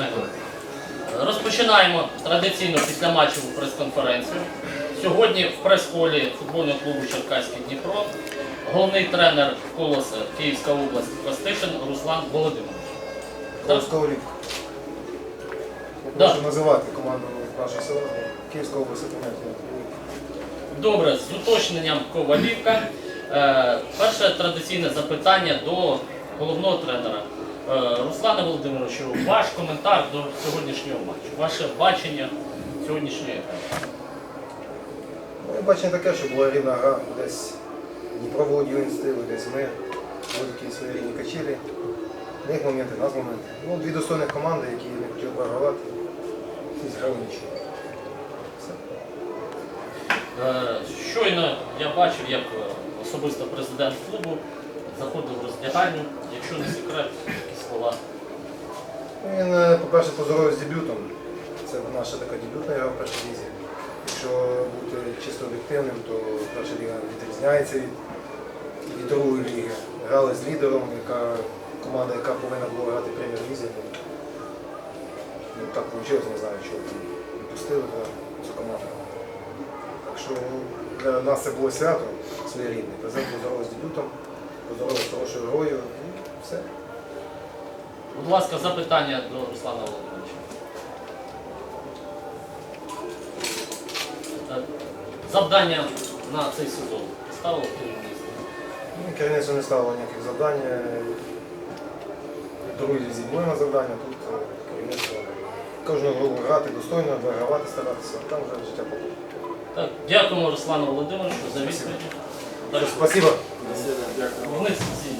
знаєте. Розпочинаємо традиційно після матчеву прес-конференцію. Сьогодні в прес-холі футбольного клубу Черкаський Дніпро головний тренер колоса Київська область Костишин Руслан Володимирович. Я Да. прошу називати команду нашого села. Київська область. Добре, з уточненням Ковалівка. Е, перше традиційне запитання до головного тренера. Е, Руслане Володимировичу, ваш коментар до сьогоднішнього матчу, ваше бачення сьогоднішньої гри. Моє бачення таке, що була рівна гра, десь Дніпро володів ініціативою, десь ми, були такі свої рівні качелі. В них моменти, в нас моменти. Ну, дві достойних команди, які не хотіли програвати. Всі зграли нічого. Все. Е, Щойно я бачив, як особисто президент клубу заходив в роздягальню, якщо не секрет, Він, е, по-перше, поздоровив з дебютом. Це наша така дебютна гра в першій лізі. Якщо бути чисто об'єктивним, то перша ліга відрізняється від, від другої ліги. Грали з лідером, яка команда, яка повинна була грати прем'єр-лізі. Ну, ну, так вийшло, не знаю, чого там не пустили цю команду. Так що для нас це було свято своєрідне. Президент поздоровив з дебютом, поздоровив з хорошою грою і все. Будь ласка, запитання до Руслана Володимировича. Завдання на цей сезон ставило керівництво. Ну, Керівництво не ставило ніяких завдань. Другий лізі були на завдання, тут е, керівництво кожну гру грати достойно, вигравати, старатися, там вже життя покупки. Так, дякуємо Руслану Володимировичу за відповідь. Спасибо. Вниз